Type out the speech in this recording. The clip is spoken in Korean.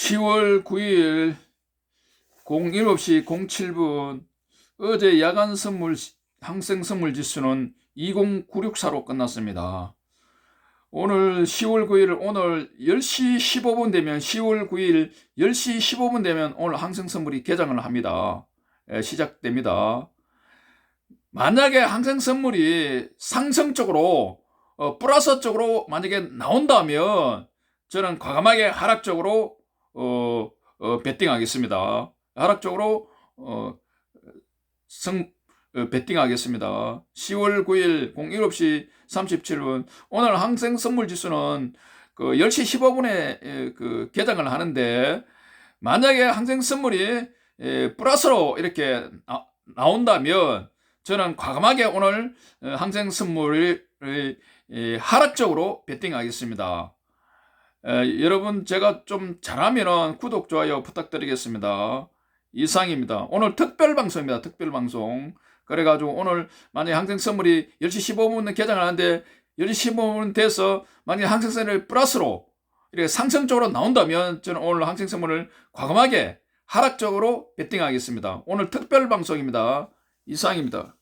10월 9일 07시 07분 어제 야간 선물 항생 선물 지수는 20964로 끝났습니다. 오늘 10월 9일 오늘 10시 15분 되면 10월 9일 10시 15분 되면 오늘 항생 선물이 개장을 합니다. 예, 시작됩니다. 만약에 항생 선물이 상승적으로 어, 플러스 쪽으로 만약에 나온다면 저는 과감하게 하락적으로 어, 어, 베팅하겠습니다. 하락적으로 어, 성 어, 베팅하겠습니다. 10월 9일 07시 37분 오늘 항생 선물 지수는 그 10시 15분에 그 개장을 하는데 만약에 항생 선물이 에, 플러스로 이렇게 나, 나온다면 저는 과감하게 오늘 어, 항생 선물을 에, 하락적으로 베팅하겠습니다. 에, 여러분 제가 좀 잘하면은 구독 좋아요 부탁드리겠습니다. 이상입니다. 오늘 특별 방송입니다. 특별 방송. 그래가지고 오늘 만약 항생 선물이 10시 15분 개장을 하는데 10시 15분 돼서 만약 항생 선물이 플러스로 이렇게 상승적으로 나온다면 저는 오늘 항생 선물을 과감하게 하락적으로 베팅하겠습니다. 오늘 특별 방송입니다. 이상입니다.